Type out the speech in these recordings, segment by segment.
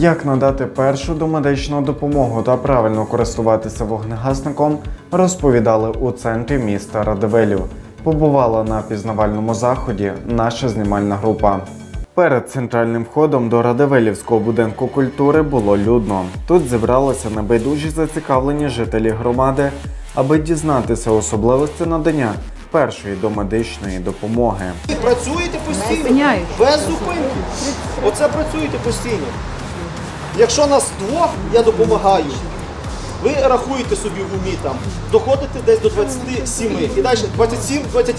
Як надати першу домедичну допомогу та правильно користуватися вогнегасником, розповідали у центрі міста Радивилів. Побувала на пізнавальному заході наша знімальна група. Перед центральним входом до Радивилівського будинку культури було людно. Тут зібралися небайдужі зацікавлені жителі громади, аби дізнатися особливості надання першої домедичної допомоги. Працюєте постійно, без зупинки. Оце працюєте постійно. Якщо нас двох, я допомагаю. Ви рахуєте собі в умі там, доходите десь до 27. І далі 27, 20,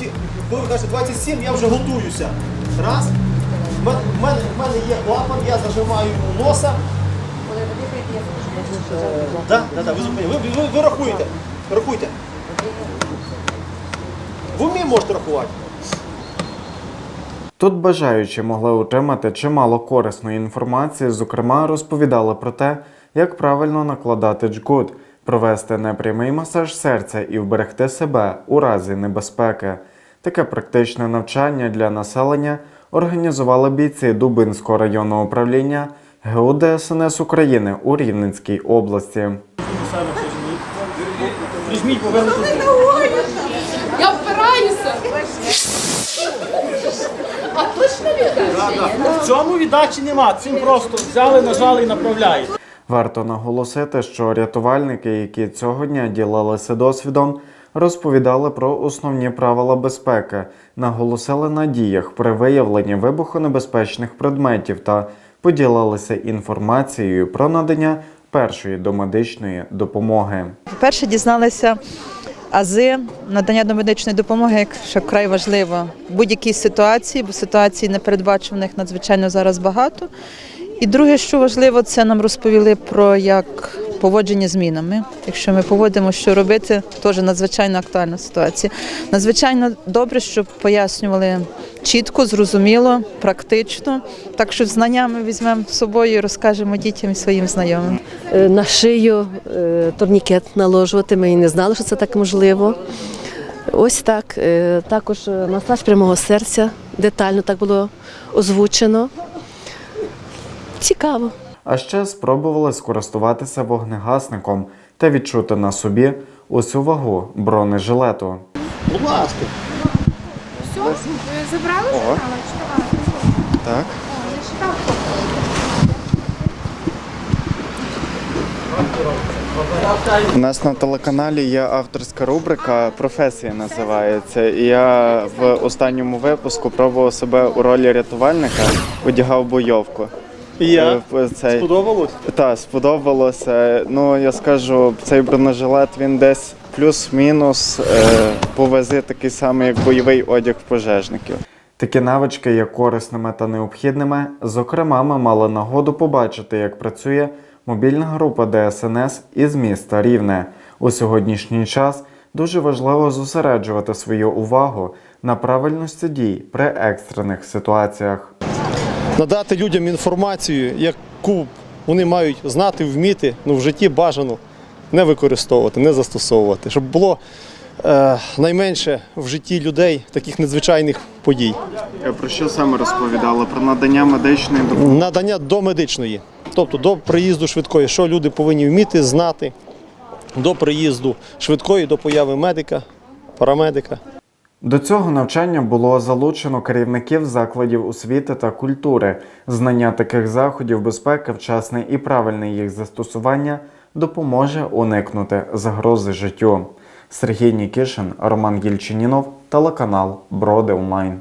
коли ви кажете 27, я вже готуюся. Раз. В мене, в мене, є клапан, я зажимаю носа. Так, так, так, ви. Ви, ви, ви рахуєте. Рахуйте. В умі можете рахувати. Тут бажаючі могли отримати чимало корисної інформації, зокрема, розповідали про те, як правильно накладати джгут, провести непрямий масаж серця і вберегти себе у разі небезпеки. Таке практичне навчання для населення організували бійці Дубинського районного управління ГУ ДСНС України у Рівненській області. Я впираюся. В цьому віддачі нема. Цим просто взяли, нажали і направляють. Варто наголосити, що рятувальники, які цього дня ділилися досвідом, розповідали про основні правила безпеки, наголосили на діях при виявленні вибухонебезпечних предметів та поділилися інформацією про надання першої домедичної допомоги. Перше дізналися ази надання домедичної допомоги, як що вкрай важливо в будь-якій ситуації, бо ситуацій непередбачуваних надзвичайно зараз багато. І друге, що важливо, це нам розповіли про як поводження з мінами. Якщо ми поводимо, що робити, теж надзвичайно актуальна ситуація. Надзвичайно добре, що пояснювали чітко, зрозуміло, практично. Так що знання ми візьмемо з собою і розкажемо дітям і своїм знайомим. Е, на шию е, турнікет наложувати. Ми і не знали, що це так можливо. Ось так. Е, Також масаж прямого серця детально так було озвучено. Цікаво. А ще спробували скористуватися вогнегасником та відчути на собі усю вагу бронежилету. Будь ласка. Все, ви забрали журнали чи? Так. О, я читав. У нас на телеканалі є авторська рубрика Професія називається. І я в останньому випуску пробував себе у ролі рятувальника, одягав бойовку. І я. Е, Цей... Сподобалось? Так, сподобалося. Ну я скажу, цей бронежилет він десь плюс-мінус е, по такий самий, як бойовий одяг пожежників. Такі навички є корисними та необхідними. Зокрема, ми мали нагоду побачити, як працює мобільна група ДСНС із міста Рівне. У сьогоднішній час дуже важливо зосереджувати свою увагу на правильності дій при екстрених ситуаціях. надати людям інформацію, яку вони мають знати, вміти, ну в житті бажано не використовувати, не застосовувати, щоб було е, найменше в житті людей таких надзвичайних подій. Про що саме розповідали? Про надання медичної допомоги. Надання до медичної, тобто до приїзду швидкої, що люди повинні вміти, знати до приїзду швидкої, до появи медика, парамедика. До цього навчання було залучено керівників закладів освіти та культури. Знання таких заходів безпеки, вчасне і правильне їх застосування допоможе уникнути загрози життю. Сергій Нікішин, Роман Гільчинінов, телеканал Броди Онлайн.